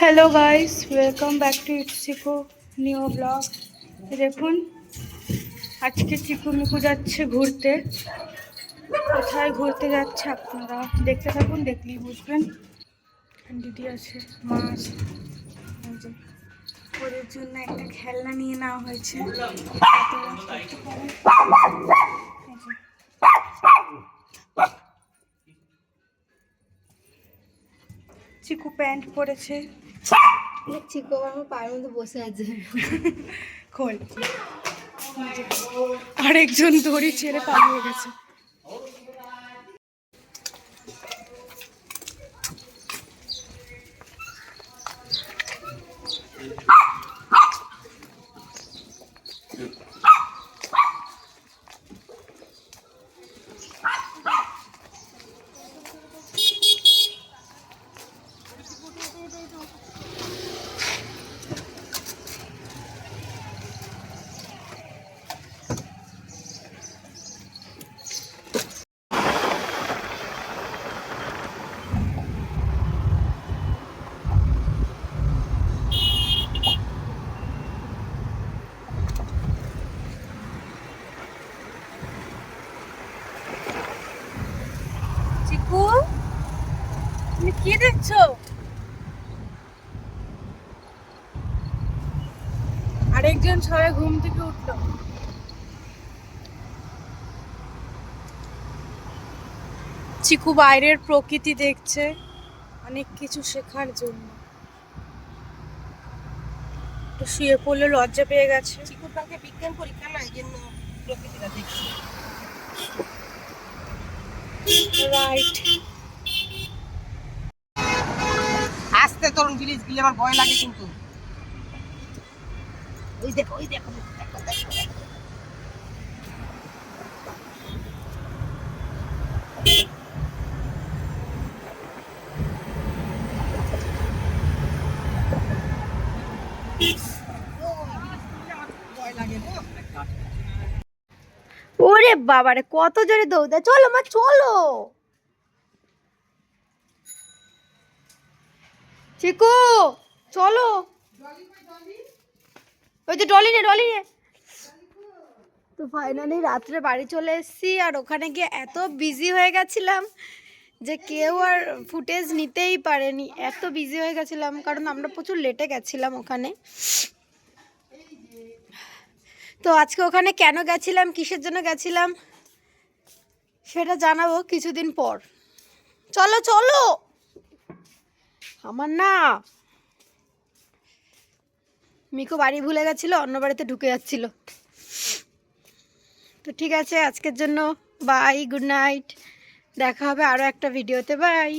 Hello guys welcome back to it's Chiku new blog দেখুন, আজকে চিকু Miku যাচ্ছে ঘুরতে। কোথায় ঘুরতে যাচ্ছে আপনারা দেখতে থাকুন, দেখলেই বুঝবেন। দিদি আছে, মা আছে। ওদের জন্য একটা খেলনা নিয়ে নেওয়া হয়েছে। চিকু প্যান্ট পরেছে। আমার পায়ের মধ্যে বসে আছে খোল আরেকজন দড়ি ছেড়ে পালিয়ে গেছে চিকু তুমি কি দেখছ? আরেকজন সবাই ঘুম থেকে উঠল। চিকু বাইরের প্রকৃতি দেখছে অনেক কিছু শেখার জন্য। একটু শুয়ে পড়লে লজ্জা পেয়ে গেছে। চিকুর কালকে বিজ্ঞান পরীক্ষা না এই জন্য প্রকৃতিটা দেখছি। রাইট তরুণ জিনিস আমার ভয় লাগে কিন্তু। ওই দেখো ওই দেখো। ওরে বাবারে, কত জোরে দৌড়া চলো মা, চলো। চিকু, চলো। ওই যে ডলি নে ডলি নে। তো ফাইনালি রাত্রে বাড়ি চলে এসেছি আর ওখানে গিয়ে এত বিজি হয়ে গেছিলাম যে কেউ আর ফুটেজ নিতেই পারেনি। এত বিজি হয়ে গেছিলাম, কারণ আমরা প্রচুর লেটে গেছিলাম ওখানে। তো আজকে ওখানে কেন গেছিলাম, কিসের জন্য গেছিলাম, সেটা জানাব কিছুদিন পর। চলো চলো। আমার না। মিকো বাড়ি ভুলে গেছিল, অন্য বাড়িতে ঢুকে যাচ্ছিল। তো ঠিক আছে, আজকের জন্য বাই গুড নাইট দেখা হবে আরও একটা ভিডিওতে বাই